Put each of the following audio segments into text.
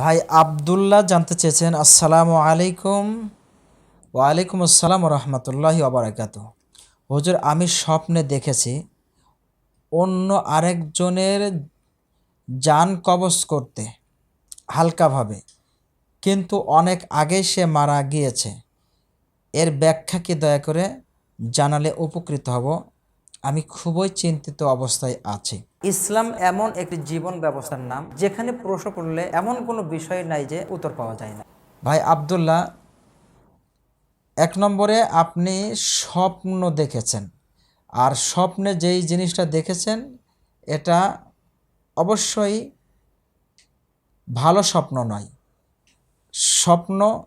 ভাই আবদুল্লাহ জানতে চেয়েছেন, আসসালামু আলাইকুম। ওয়ালাইকুম আসসালাম রহমতুল্লাহি ওবরাকাত হুজুর, আমি স্বপ্নে দেখেছি অন্য আরেকজনের যান কবজ করতে হালকাভাবে, কিন্তু অনেক আগেই সে মারা গিয়েছে। এর ব্যাখ্যা কি দয়া করে জানালে উপকৃত হব? আমি খুবই চিন্তিত অবস্থায় আছি। ইসলাম এমন একটি জীবন ব্যবস্থার নাম যেখানে প্রশ্ন করলে এমন কোনো বিষয় নাই যে উত্তর পাওয়া যায় না। ভাই আবদুল্লাহ এক নম্বরে আপনি স্বপ্ন দেখেছেন। আর স্বপ্নে যেই জিনিসটা দেখেছেন এটা অবশ্যই ভালো স্বপ্ন নয়। স্বপ্ন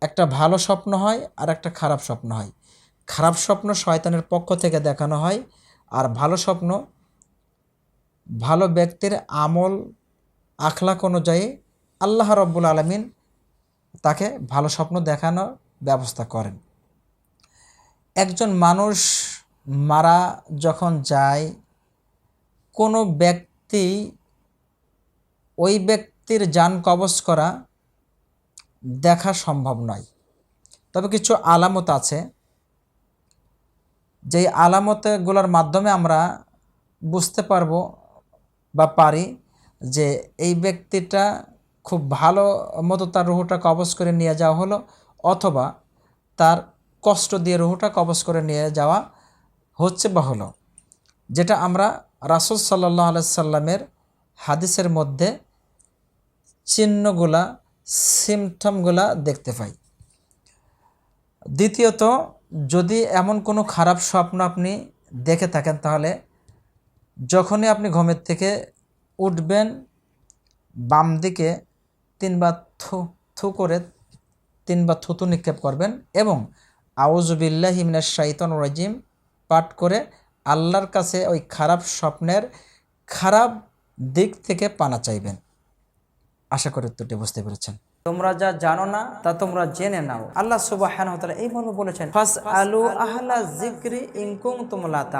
একটা ভালো স্বপ্ন হয় আর একটা খারাপ স্বপ্ন হয়। খারাপ স্বপ্ন শয়তানের পক্ষ থেকে দেখানো হয় আর ভালো স্বপ্ন ভালো ব্যক্তির আমল আখলাক অনুযায়ী আল্লাহ রব্বুল আলমিন তাকে ভালো স্বপ্ন দেখানোর ব্যবস্থা করেন। একজন মানুষ মারা যখন যায়, কোনো ব্যক্তি ওই ব্যক্তির যান কবজ করা দেখা সম্ভব নয়। তবে কিছু আলামত আছে। যেই আলামতগুলোর মাধ্যমে আমরা বুঝতে পারব বা পারি যে এই ব্যক্তিটা খুব ভালো মতো তার রুহুটা কবজ করে নিয়ে যাওয়া হলো অথবা তার কষ্ট দিয়ে রুহুটা কবজ করে নিয়ে যাওয়া হচ্ছে বা হলো। যেটা আমরা রাসুল সাল্লাহ আলাইসাল্লামের হাদিসের মধ্যে চিহ্নগুলা সিমটমগুলা দেখতে পাই। দ্বিতীয়ত যদি এমন কোনো খারাপ স্বপ্ন আপনি দেখে থাকেন তাহলে যখনই আপনি ঘুমের থেকে উঠবেন, বাম দিকে তিনবার থু থু করে তিনবার থুতু নিক্ষেপ করবেন এবং আউজবিল্লাহ হিমিনা শাইতন রাজিম পাঠ করে আল্লাহর কাছে ওই খারাপ স্বপ্নের খারাপ দিক থেকে পানা চাইবেন। আশা করি উত্তরটি বুঝতে পেরেছেন। তোমরা যা জানো না, তা তোমরা জেনে নাও। আল্লাহ সুবাহ এই বলেছেন ফাস আলু আহলা জিক্রি ইনকুম তোমলা তা